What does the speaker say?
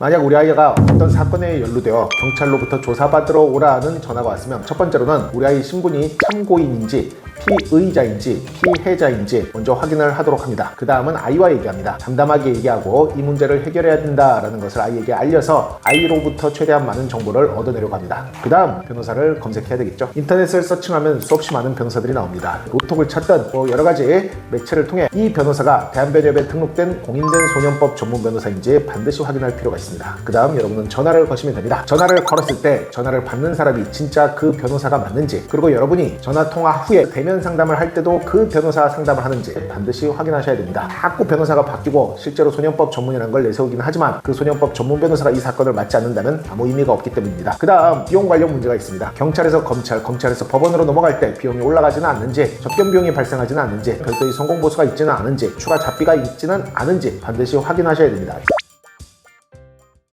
만약 우리 아이가 어떤 사건에 연루되어 경찰로부터 조사받으러 오라는 전화가 왔으면 첫 번째로는 우리 아이 신분이 참고인인지 피의자인지 피해자인지 먼저 확인을 하도록 합니다. 그 다음은 아이와 얘기합니다. 담담하게 얘기하고 이 문제를 해결해야 된다라는 것을 아이에게 알려서 아이로부터 최대한 많은 정보를 얻어내려고 합니다. 그 다음 변호사를 검색해야 되겠죠. 인터넷을 서칭하면 수없이 많은 변호사들이 나옵니다. 로톡을 찾든 뭐 여러 가지 매체를 통해 이 변호사가 대한변협에 등록된 공인된 소년법 전문 변호사인지 반드시 확인할 필요가 있습니다. 그 다음 여러분은 전화를 거시면 됩니다. 전화를 걸었을 때 전화를 받는 사람이 진짜 그 변호사가 맞는지 그리고 여러분이 전화 통화 후에 대면 상담을 할 때도 그 변호사 상담을 하는지 반드시 확인하셔야 됩니다. 자꾸 변호사가 바뀌고 실제로 소년법 전문이라는 걸 내세우긴 하지만 그 소년법 전문 변호사가 이 사건을 맡지 않는다면 아무 의미가 없기 때문입니다. 그 다음 비용 관련 문제가 있습니다. 경찰에서 검찰, 검찰에서 법원으로 넘어갈 때 비용이 올라가지는 않는지 접견 비용이 발생하지는 않는지 별도의 성공 보수가 있지는 않은지 추가 잡비가 있지는 않은지 반드시 확인하셔야 됩니다.